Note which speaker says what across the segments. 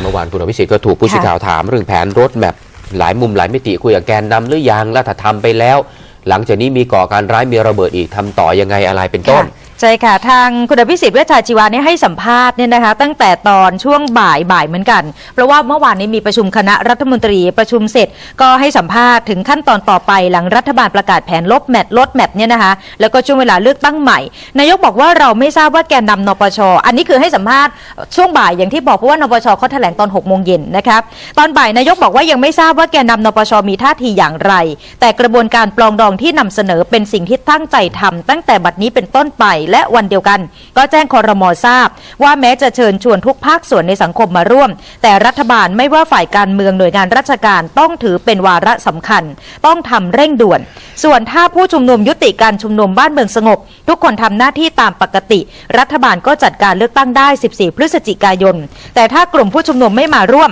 Speaker 1: เมื่อวานคุณอภิสิทธิ์ก็ถูกผู้สื่อข่าวถามเรื่องแผนรถแมพหลายมุมหลายมิติคุยกับแกนนำหรือยังแล้วถ้าทำไปแล้ว หลังจากนี้มีก่อการร้ายมีระเบิดอีกทำต่อยังไงอะไรเป็นต้น
Speaker 2: ใช่ค่ะ ทางคุณอภิสิทธิ์เวชชาชีวาเนี่ยให้สัมภาษณ์เนี่ยนะคะ ตั้งแต่ตอนช่วงบ่ายบ่ายเหมือนกัน เพราะว่าเมื่อวานนี้มีประชุมคณะรัฐมนตรีประชุมเสร็จ ก็ให้สัมภาษณ์ถึงขั้นตอนต่อไปหลังรัฐบาลประกาศแผนลบแมทลดแมทเนี่ยนะคะ แล้วก็ช่วงเวลาเลือกตั้งใหม่ นายกบอกว่าเราไม่ทราบว่าแกนนำนปช อันนี้คือให้สัมภาษณ์ช่วงบ่ายอย่างที่บอกเพราะว่านปชเขาแถลงตอน6โมงเย็นนะครับตอนบ่ายนายกบอกว่ายังไม่ทราบว่าแกนนำนปชมีท่าทีอย่างไร แต่กระบวนการปลองดองที่นำเสนอเป็นสิ่งที่ตั้งใจทำตั้งแต่บัดนี้เป็นต้นไปและวันเดียวกัน ก็แจ้งคอรมอทราบ ว่าแม้จะเชิญชวนทุกภาคส่วนในสังคมมาร่วม แต่รัฐบาลไม่ว่าฝ่ายการเมืองหน่วยงานราชการต้องถือเป็นวาระสำคัญ ต้องทำเร่งด่วน ส่วนถ้าผู้ชุมนุมยุติการชุมนุมบ้านเมืองสงบ ทุกคนทำหน้าที่ตามปกติ รัฐบาลก็จัดการเลือกตั้งได้ 14 พฤศจิกายน แต่ถ้ากลุ่มผู้ชุมนุมไม่มาร่วม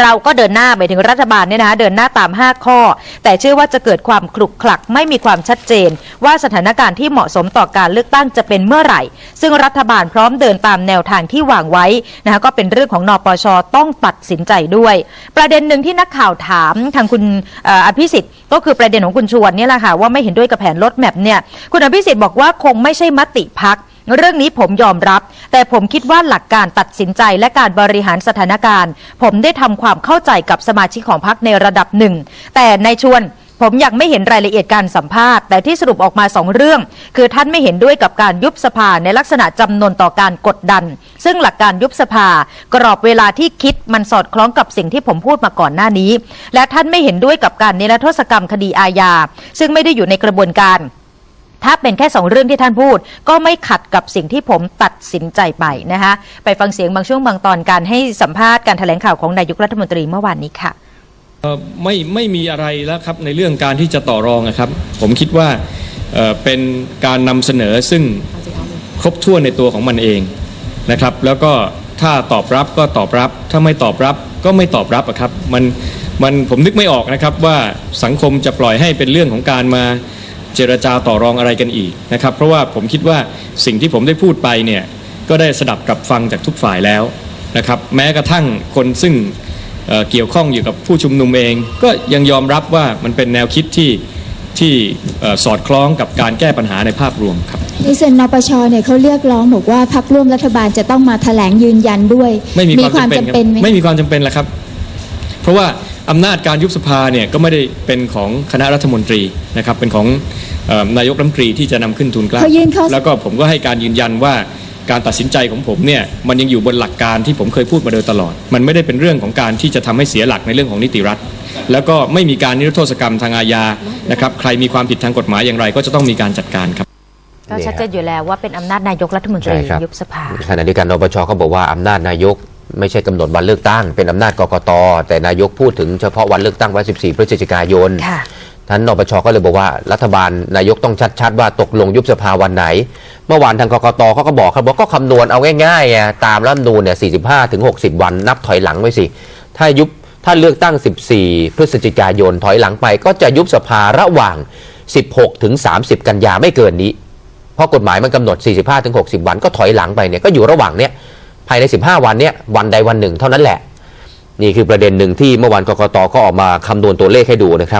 Speaker 2: เราก็เดินหน้าไปถึงรัฐบาลเนี่ยนะคะเดินหน้าตาม 5 ข้อ แต่เชื่อว่าจะเกิดความคลุกคลักไม่มีความชัดเจน ว่าสถานการณ์ที่เหมาะสมต่อการเลือกตั้งจะเป็นเมื่อไหร่ ซึ่งรัฐบาลพร้อมเดินตามแนวทางที่วางไว้นะคะก็เป็นเรื่องของนปชต้องตัดสินใจด้วย ประเด็นหนึ่งที่นักข่าวถามทางคุณออภิสิทธิ์ก็คือประเด็นของคุณชวนนี่แหละค่ะว่าไม่เห็นด้วยกับแผนลดแมพเนี่ยคุณอภิสิทธิ์บอกว่าคงไม่ใช่มติพักเรื่องนี้ผมยอมรับ แต่ผมคิดว่าหลักการตัดสินใจและการบริหารสถานการณ์ ผมได้ทำความเข้าใจกับสมาชิกของพรรคในระดับหนึ่ง แต่ในชวนผมยังไม่เห็นรายละเอียดการสัมภาษณ์ แต่ที่สรุปออกมาสองเรื่อง คือท่านไม่เห็นด้วยกับการยุบสภาในลักษณะจำนวนต่อการกดดัน ซึ่งหลักการยุบสภา กรอบเวลาที่คิดมันสอดคล้องกับสิ่งที่ผมพูดมาก่อนหน้านี้ และท่านไม่เห็นด้วยกับการนิรโทษกรรมคดีอาญาซึ่งไม่ได้อยู่ในกระบวนการ ถ้าเป็นแค่สองเรื่องที่ท่านพูด ก็ไม่ขัดกับสิ่งที่ผมตัดสินใจไปนะคะไปฟังเสียงบางช่วงบางตอนการให้สัมภาษณ์การแถลงข่าวของนายกรัฐมนตรีเมื่อวานนี้ค่ะ
Speaker 3: ไม่ไม่มีอะไรแล้วครับในเรื่องการที่จะต่อรองนะครับ ผมคิดว่าเป็นการนำเสนอซึ่งครบถ้วนในตัวของมันเองนะครับ แล้วก็ถ้าตอบรับก็ตอบรับ ถ้าไม่ตอบรับก็ไม่ตอบรับอะครับมันมันผมนึกไม่ออกนะครับว่าสังคมจะปล่อยให้เป็นเรื่องของการมา เจรจาต่อรองอะไรกันอีกนะครับ เพราะว่าผมคิดว่าสิ่งที่ผมได้พูดไปเนี่ยก็ได้สดับกับฟังจากทุกฝ่ายแล้วนะครับแม้กระทั่งคนซึ่งเอ่อเกี่ยวข้องอยู่กับผู้ชุมนุมเอง ก็ยังยอมรับว่ามันเป็นแนวคิดที่ที่เอ่อสอดคล้องกับการแก้ปัญหาในภาพรวมครับ
Speaker 4: ในส่วนนปชเนี่ยเขาเรียกร้องบอกว่าพักร่วมรัฐบาลจะต้องมาแถลงยืนยันด้วย
Speaker 3: ไม่มีความจำเป็น
Speaker 4: ไหม
Speaker 3: ครับไม่มีความจำเป็นแล้วครับ เพราะว่า อำนาจการยุบสภาเนี่ยก็ไม่ได้เป็นของคณะรัฐมนตรีนะครับเป็นของเออนายกรัฐมนตรีที่จะนำขึ้นทูลเกล้า
Speaker 4: เขายื่นข้อ
Speaker 3: แล้วก็ผมก็ให้การยืนยันว่าการตัดสินใจของผมเนี่ยมันยังอยู่บนหลักการที่ผมเคยพูดมาโดยตลอด มันไม่ได้เป็นเรื่องของการที่จะทำให้เสียหลักในเรื่องของนิติรัฐ แล้วก็ไม่มีการนิรโทษกรรมทางอาญานะครับใครมีความผิดทางกฎหมายอย่างไร ก็จะต้องมีการจัดการครับ
Speaker 2: ก็ชัดเจนอยู่แล้วว่าเป็นอำนาจนายกรัฐมนตรี
Speaker 1: ใช่ครับ
Speaker 2: ยุบสภา
Speaker 1: ขณะเดียวกันนปชก็บอกว่าอำนาจนายก ไม่ใช่กำหนดวันเลือกตั้ง เป็นอำนาจกกต แต่นายกพูดถึงเฉพาะวันเลือกตั้งวัน 14 พฤศจิกายน
Speaker 2: ค่ะ
Speaker 1: ท่านนปชก็เลยบอกว่ารัฐบาลนายกต้องชัดๆว่าตกลงยุบสภาวันไหน เมื่อวานทางกกตเขาก็บอกครับว่าก็คำนวณเอาง่ายๆอะตามรัฐธรรมนูญเนี่ย 45 ถึง 60 วันนับถอยหลังไว้สิ ถ้ายุบถ้าเลือกตั้ง 14 พฤศจิกายนถอยหลังไป ก็จะยุบสภาระหว่าง 16 ถึง 30 กันยาไม่เกินนี้ เพราะกฎหมายมันกำหนด 45 ถึง 60 วันก็ถอยหลังไปเนี่ยก็อยู่ระหว่างเนี้ย ภายใน 15 วันเนี้ยวันใดวันหนึ่งเท่านั้นแหละ นี่คือประเด็นหนึ่งที่เมื่อวานกกตก็ออกมาคำนวณตัวเลขให้ดูนะครับ